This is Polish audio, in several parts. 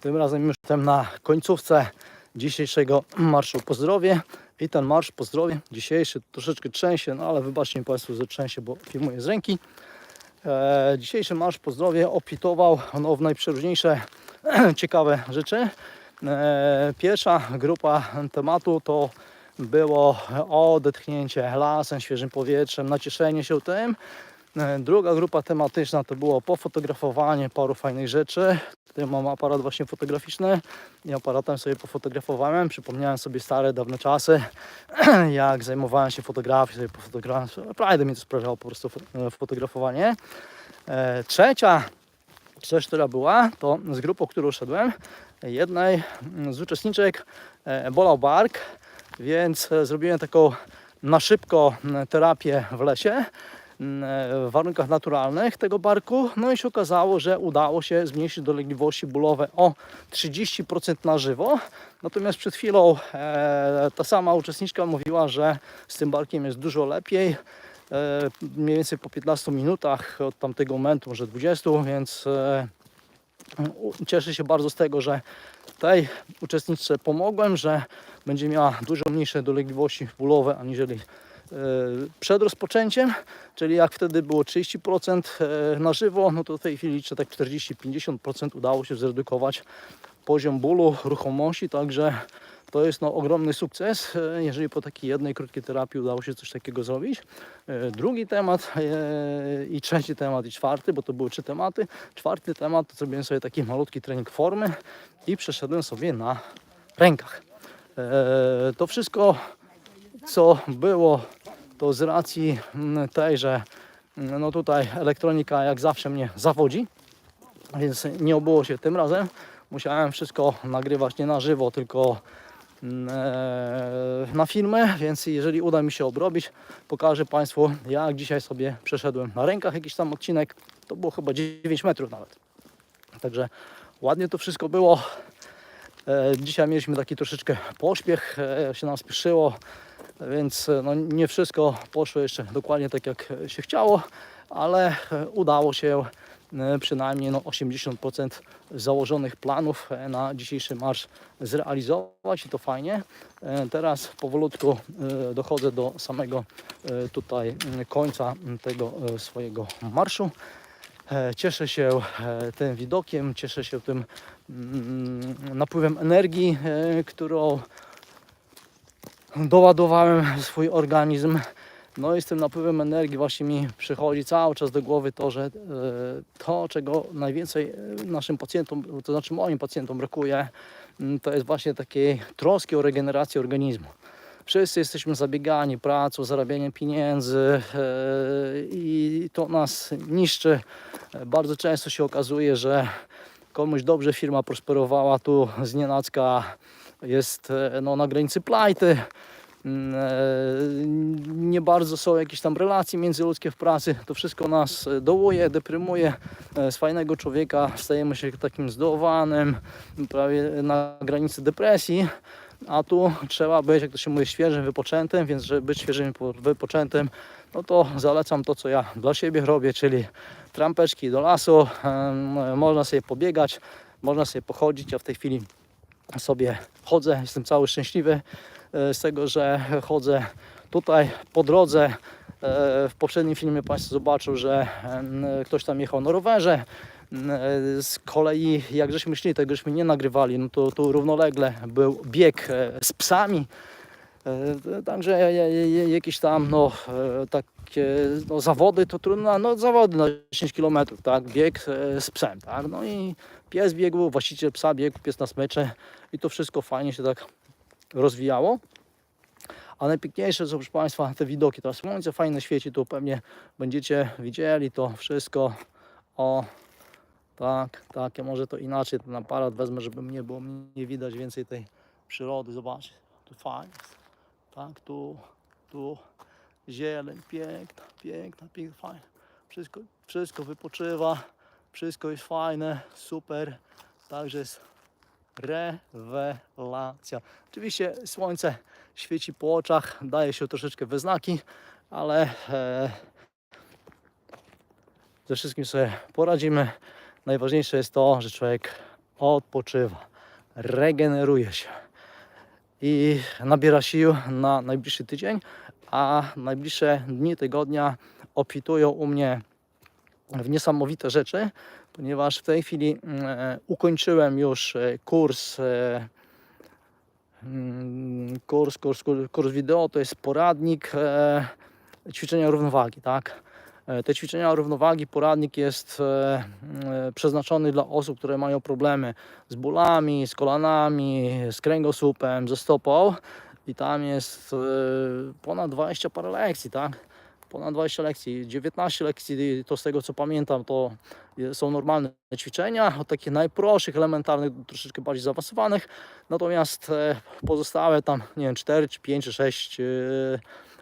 Tym razem już jestem na końcówce dzisiejszego marszu po zdrowie. I ten marsz po zdrowie dzisiejszy troszeczkę trzęsie, no ale wybaczcie mi Państwo, że trzęsie, bo filmuję z ręki. E, dzisiejszy marsz po zdrowie opitował no, w najprzeróżniejsze ciekawe rzeczy. E, pierwsza grupa tematu to było odetchnięcie lasem, świeżym powietrzem, nacieszenie się tym. E, Druga grupa tematyczna to było pofotografowanie paru fajnych rzeczy. Tutaj mam aparat właśnie fotograficzny i aparatem sobie pofotografowałem. Przypomniałem sobie stare, dawne czasy, jak zajmowałem się fotografią, sobie pofotografowałem. Naprawdę mi to sprawiało po prostu e, fotografowanie. E, Trzecia rzecz, która była, to z grupą, którą szedłem, jednej z uczestniczek bolał bark, więc zrobiłem taką na szybko terapię w lesie w warunkach naturalnych tego barku. No i się okazało, że udało się zmniejszyć dolegliwości bólowe o 30% na żywo. Natomiast przed chwilą e, ta sama uczestniczka mówiła, że z tym barkiem jest dużo lepiej. E, mniej więcej po 15 minutach od tamtego momentu, może 20, więc e, cieszę się bardzo z tego, że tej uczestniczce pomogłem, że będzie miała dużo mniejsze dolegliwości bólowe aniżeli e, przed rozpoczęciem, czyli jak wtedy było 30% e, na żywo, no to w tej chwili liczę tak 40-50% udało się zredukować poziom bólu, ruchomości, także to jest no, ogromny sukces, e, jeżeli po takiej jednej krótkiej terapii udało się coś takiego zrobić. E, Drugi temat e, i trzeci temat i czwarty, bo to były trzy tematy. Czwarty temat to zrobiłem sobie taki malutki trening formy i przeszedłem sobie na rękach. E, To wszystko, co było, to z racji mm, tej, że mm, no tutaj elektronika jak zawsze mnie zawodzi, więc nie obyło się tym razem. Musiałem wszystko nagrywać nie na żywo, tylko mm, e, na filmę, więc jeżeli uda mi się obrobić, pokażę Państwu jak dzisiaj sobie przeszedłem na rękach jakiś tam odcinek. To było chyba 9 metrów nawet. Także ładnie to wszystko było. E, Dzisiaj mieliśmy taki troszeczkę pośpiech, e, się nam spieszyło, więc e, no, nie wszystko poszło jeszcze dokładnie tak jak się chciało, ale e, udało się e, przynajmniej no, 80% założonych planów na dzisiejszy marsz zrealizować i to fajnie. Teraz powolutku dochodzę do samego tutaj końca tego swojego marszu. Cieszę się tym widokiem, cieszę się tym napływem energii, którą doładowałem swój organizm. No i z tym napływem energii właśnie mi przychodzi cały czas do głowy to, że e, to, czego najwięcej e, naszym pacjentom, to znaczy moim pacjentom brakuje, to jest właśnie takiej troski o regenerację organizmu. Wszyscy jesteśmy zabiegani pracą, zarabianiem pieniędzy e, i to nas niszczy. Bardzo często się okazuje, że komuś dobrze firma prosperowała, tu z nienacka jest e, no, na granicy plajty. Mm, e, Nie bardzo są jakieś tam relacje międzyludzkie w pracy. To wszystko nas e, dołuje, deprymuje. Z fajnego człowieka stajemy się takim zdoławanym, prawie na granicy depresji. A tu trzeba być, jak to się mówi, świeżym, wypoczętym, więc żeby być świeżym, wypo- wypoczętym, no to zalecam to, co ja dla siebie robię, czyli trampeczki do lasu, można sobie pobiegać, można sobie pochodzić, ja w tej chwili sobie chodzę, jestem cały szczęśliwy e, z tego, że chodzę tutaj po drodze. E, W poprzednim filmie Państwo zobaczył, że ktoś tam jechał na rowerze. E, Z kolei, jak żeśmy szli, tego żeśmy nie nagrywali, no to tu równolegle był bieg z psami. Także ja- ja- ja- jakieś tam no, takie no, zawody to trudno, no zawody na 10 km, tak, bieg z psem, tak, no i pies biegł, właściciel psa biegł, pies na smycze i to wszystko fajnie się tak rozwijało. A najpiękniejsze są, proszę Państwa, te widoki. Teraz słońce fajne świeci, tu pewnie będziecie widzieli to wszystko. O, tak, tak, ja może to inaczej ten aparat wezmę, żeby mnie było mniej widać więcej tej przyrody. Zobaczcie, tu fajnie jest. Tak, tu, tu zieleń, piękna, piękna, piękna, fajna. Wszystko, wszystko wypoczywa, wszystko jest fajne, super. Także jest rewelacja. Oczywiście słońce świeci po oczach, daje się troszeczkę we znaki, ale e, ze wszystkim sobie poradzimy. Najważniejsze jest to, że człowiek odpoczywa, regeneruje się i nabiera sił na najbliższy tydzień, a najbliższe dni tygodnia obfitują u mnie w niesamowite rzeczy, ponieważ w tej chwili mm, ukończyłem już e, kurs e, mm, kurs, kurs, kurs, kurs wideo, to jest poradnik e, ćwiczenia równowagi, tak? E, Te ćwiczenia równowagi, poradnik jest e, e, przeznaczony dla osób, które mają problemy z bólami, z kolanami, z kręgosłupem, ze stopą i tam jest e, ponad 20 parę lekcji, tak? Ponad 20 lekcji, 19 lekcji, to z tego co pamiętam, to są normalne ćwiczenia, od takich najprostszych, elementarnych, do troszeczkę bardziej zaawansowanych, natomiast e, pozostałe tam, nie wiem, 4 czy 5 czy 6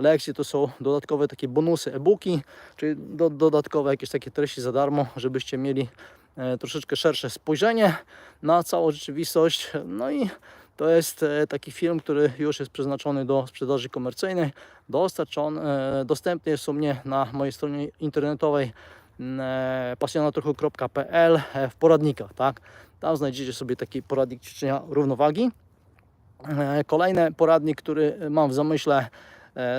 lekcji to są dodatkowe takie bonusy, e-booki, czyli do, dodatkowe jakieś takie treści za darmo, żebyście mieli e, troszeczkę szersze spojrzenie na całą rzeczywistość. No i to jest e, taki film, który już jest przeznaczony do sprzedaży komercyjnej. Dostarczony, e, dostępny jest u mnie na mojej stronie internetowej mm, e, pasjonatruchu.pl w poradnikach, tak? Tam znajdziecie sobie taki poradnik ćwiczenia równowagi. Kolejny poradnik, który mam w zamyśle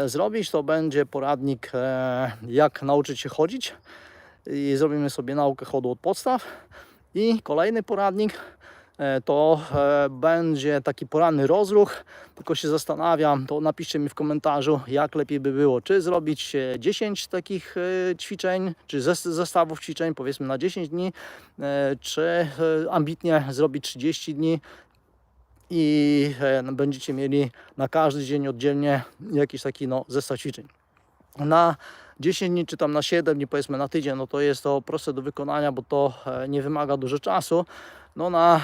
zrobić, to będzie poradnik jak nauczyć się chodzić i zrobimy sobie naukę chodu od podstaw. I kolejny poradnik to e, będzie taki poranny rozruch, tylko się zastanawiam, to napiszcie mi w komentarzu, jak lepiej by było, czy zrobić e, 10 takich e, ćwiczeń, czy zes- zestawów ćwiczeń, powiedzmy na 10 dni, e, czy e, ambitnie zrobić 30 dni, i e, no, będziecie mieli na każdy dzień oddzielnie jakiś taki no, zestaw ćwiczeń. Na 10 dni czy tam na 7 dni, powiedzmy na tydzień, no to jest to proste do wykonania, bo to e, nie wymaga dużo czasu. No na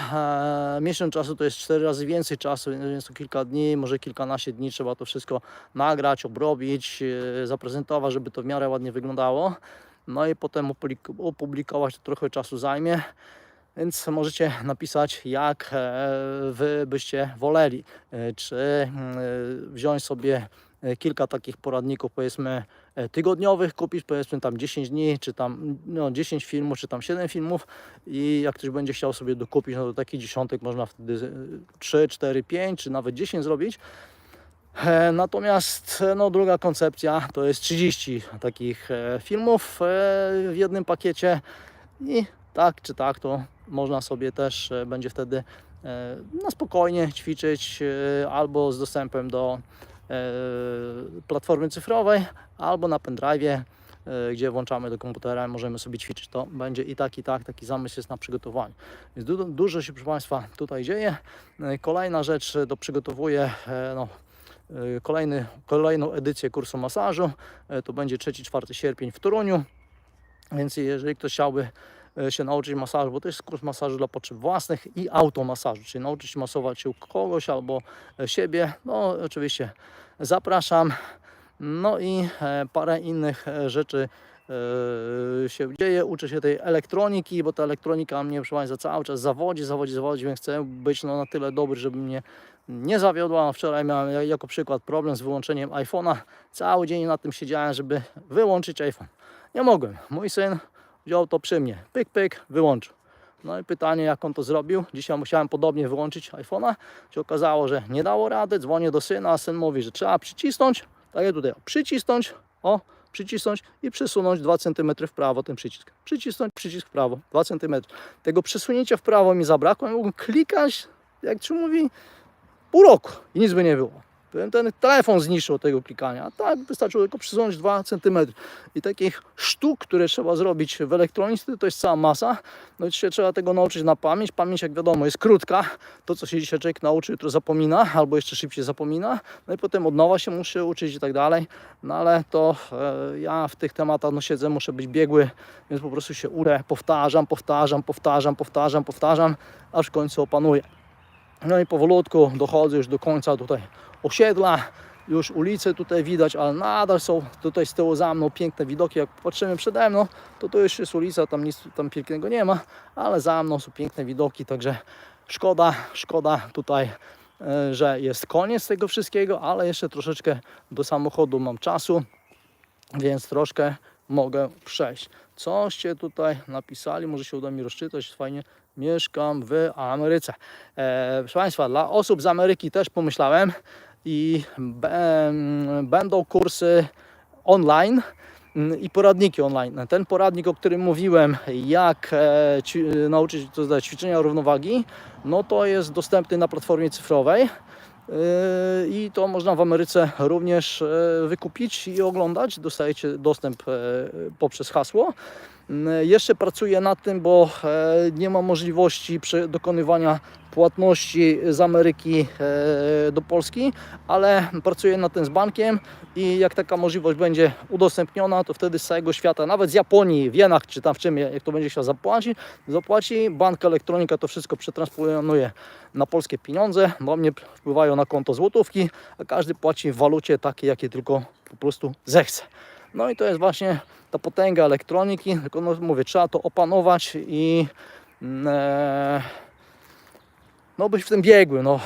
e, miesiąc czasu to jest 4 razy więcej czasu, więc to kilka dni, może kilkanaście dni trzeba to wszystko nagrać, obrobić, e, zaprezentować, żeby to w miarę ładnie wyglądało. No i potem opublik- opublikować to trochę czasu zajmie. Więc możecie napisać, jak e, wy byście woleli. E, Czy mm, e, wziąć sobie kilka takich poradników, powiedzmy e, tygodniowych, kupić powiedzmy tam 10 dni, czy tam no, 10 filmów, czy tam 7 filmów i jak ktoś będzie chciał sobie dokupić, no to taki dziesiątek można wtedy e, 3, 4, 5, czy nawet 10 zrobić. E, Natomiast e, no, druga koncepcja to jest 30 takich e, filmów e, w jednym pakiecie i tak czy tak to można sobie też e, będzie wtedy e, na spokojnie ćwiczyć e, albo z dostępem do e, platformy cyfrowej, albo na pendrive'ie, e, gdzie włączamy do komputera i możemy sobie ćwiczyć. To będzie i tak, i tak, taki zamysł jest na przygotowaniu. Więc du- dużo się, proszę Państwa, tutaj dzieje. E, Kolejna rzecz, e, to przygotowuję e, no, e, kolejny, kolejną edycję kursu masażu. E, To będzie 3-4 sierpień w Toruniu. Więc jeżeli ktoś chciałby e, się nauczyć masażu, bo to jest kurs masażu dla potrzeb własnych i automasażu, czyli nauczyć się masować się kogoś albo e, siebie, no oczywiście zapraszam. No i e, parę innych e, rzeczy e, się dzieje. Uczę się tej elektroniki, bo ta elektronika mnie proszę Państwa cały czas zawodzi, zawodzi, zawodzi, więc chcę być no, na tyle dobry, żeby mnie nie zawiodła. Wczoraj miałem ja- jako przykład problem z wyłączeniem iPhone'a. Cały dzień na tym siedziałem, żeby wyłączyć iPhone. Nie mogłem. Mój syn wziął to przy mnie. Pyk, pyk, wyłączył. No i pytanie, jak on to zrobił. Dzisiaj musiałem podobnie wyłączyć iPhone'a. Się okazało, że nie dało rady. Dzwonię do syna, a syn mówi, że trzeba przycisnąć. Tak jak tutaj, przycisnąć, o, przycisnąć i przesunąć 2 cm w prawo ten przycisk. Przycisnąć przycisk w prawo, 2 cm. Tego przesunięcia w prawo mi zabrakło. Ja mogłem klikać, jak się mówi, pół roku i nic by nie było. Ten, telefon zniszczył tego klikania. Tak wystarczyło tylko przesunąć 2 cm. I takich sztuk, które trzeba zrobić w elektronice, to jest cała masa. No i się trzeba tego nauczyć na pamięć. Pamięć, jak wiadomo, jest krótka. To, co się dzisiaj człowiek nauczy, jutro zapomina, albo jeszcze szybciej zapomina. No i potem od nowa się muszę uczyć i tak dalej. No ale to e, ja w tych tematach no, siedzę, muszę być biegły, więc po prostu się uczę, powtarzam, powtarzam, powtarzam, powtarzam, powtarzam, aż w końcu opanuję. No i powolutku dochodzę już do końca tutaj osiedla. Już ulice tutaj widać, ale nadal są tutaj z tyłu za mną piękne widoki. Jak patrzymy przede mną, to to już jest ulica, tam nic tam pięknego nie ma, ale za mną są piękne widoki, także szkoda, szkoda tutaj, e, że jest koniec tego wszystkiego, ale jeszcze troszeczkę do samochodu mam czasu, więc troszkę mogę przejść. Coście tutaj napisali, może się uda mi rozczytać, fajnie. Mieszkam w Ameryce. E, proszę Państwa, dla osób z Ameryki też pomyślałem i be, będą kursy online mm, i poradniki online. Ten poradnik, o którym mówiłem, jak e, nauczyć to znać ćwiczenia równowagi, no to jest dostępny na platformie cyfrowej. Yy, I to można w Ameryce również e, wykupić i oglądać. Dostajecie dostęp e, poprzez hasło. Yy, Jeszcze pracuję nad tym, bo e, nie ma możliwości dokonywania płatności z Ameryki e, do Polski, ale pracuję nad tym z bankiem i jak taka możliwość będzie udostępniona, to wtedy z całego świata, nawet z Japonii, w jenach czy tam w czym, jak to będzie chciał zapłacić, zapłaci, bank elektronika to wszystko przetransponuje na polskie pieniądze, do mnie wpływają na konto złotówki, a każdy płaci w walucie takiej, jakiej tylko po prostu zechce. No i to jest właśnie ta potęga elektroniki, tylko no mówię, trzeba to opanować i mm, e, no być w tym biegłym. No,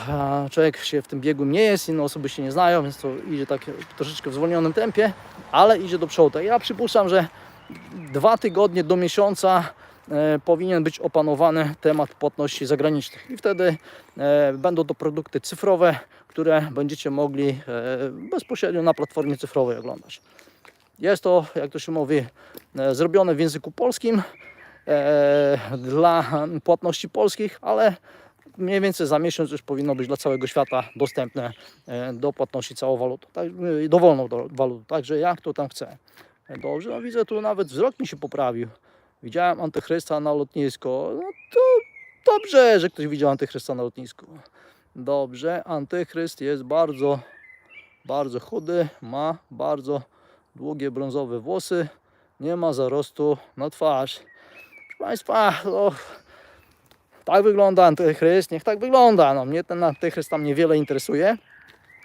człowiek się w tym biegłym nie jest, inne osoby się nie znają, więc to idzie tak troszeczkę w zwolnionym tempie, ale idzie do przodu. Ja przypuszczam, że dwa tygodnie do miesiąca e, powinien być opanowany temat płatności zagranicznych i wtedy e, będą to produkty cyfrowe, które będziecie mogli e, bezpośrednio na platformie cyfrowej oglądać. Jest to, jak to się mówi, e, zrobione w języku polskim e, dla płatności polskich, ale mniej więcej za miesiąc już powinno być dla całego świata dostępne e, do płatności całą walutą, tak, dowolną do, walutą, także jak to tam chce. Dobrze, no widzę tu nawet wzrok mi się poprawił. Widziałem antychrysta na lotnisko, no to dobrze, że ktoś widział antychrysta na lotnisku. Dobrze, antychryst jest bardzo, bardzo chudy, ma bardzo długie brązowe włosy, nie ma zarostu na twarz. Proszę Państwa, no, tak wygląda antychryst, niech tak wygląda. No, mnie ten antychryst tam niewiele interesuje,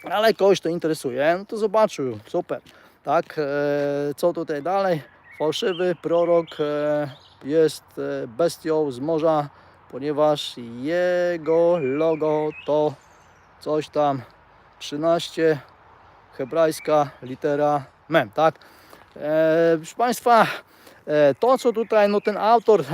ale kogoś to interesuje, no to zobaczył, super. Tak, e, co tutaj dalej? Fałszywy prorok e, jest e, bestią z morza, ponieważ jego logo to coś tam 13 hebrajska litera mem, tak? E, proszę Państwa, e, to co tutaj no, ten autor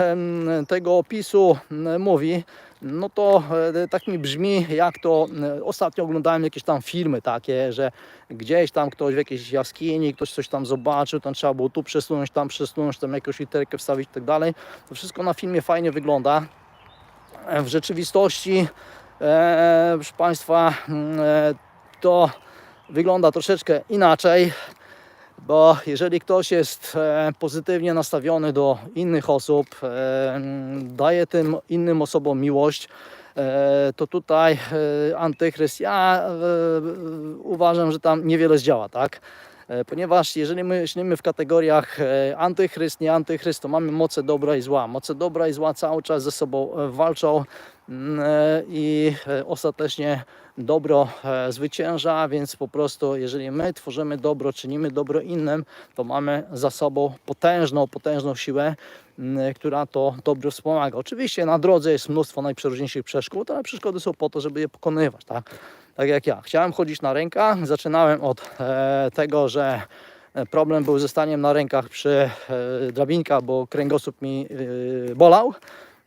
tego opisu mówi, no to e, tak mi brzmi, jak to ostatnio oglądałem jakieś tam filmy takie, że gdzieś tam ktoś w jakiejś jaskini, ktoś coś tam zobaczył, tam trzeba było tu przesunąć, tam przesunąć, tam jakąś literkę wstawić i tak dalej. To wszystko na filmie fajnie wygląda. E, W rzeczywistości, e, proszę Państwa, e, to wygląda troszeczkę inaczej, bo jeżeli ktoś jest e, pozytywnie nastawiony do innych osób, e, daje tym innym osobom miłość, e, to tutaj antychryst, ja uważam, że tam niewiele zdziała, tak? Ponieważ jeżeli my myślimy w kategoriach antychryst, nie antychryst, to mamy moce dobra i zła. Moce dobra i zła cały czas ze sobą walczą i e, ostatecznie dobro e, zwycięża, więc po prostu jeżeli my tworzymy dobro, czynimy dobro innym, to mamy za sobą potężną, potężną siłę, m, która to dobro wspomaga. Oczywiście na drodze jest mnóstwo najprzeróżniejszych przeszkód, ale przeszkody są po to, żeby je pokonywać, tak? Tak jak ja. Chciałem chodzić na rękach, zaczynałem od e, tego, że e, problem był ze staniem na rękach przy e, drabinkach, bo kręgosłup mi e, bolał.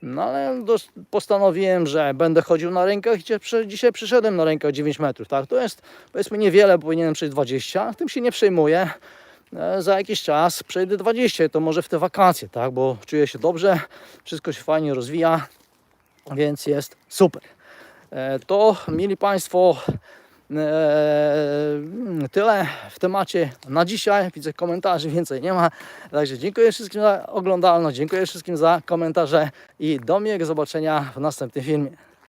No ale postanowiłem, że będę chodził na rękach i dzisiaj przyszedłem na rękach 9 metrów. Tak? To jest powiedzmy niewiele, powinienem przejść 20, tym się nie przejmuję. E, Za jakiś czas przejdę 20, to może w te wakacje, tak? bo czuję się dobrze, wszystko się fajnie rozwija, więc jest super. E, To, mieli Państwo, tyle w temacie na dzisiaj. Widzę komentarzy, więcej nie ma. Także dziękuję wszystkim za oglądalność, dziękuję wszystkim za komentarze i do miłego zobaczenia w następnym filmie.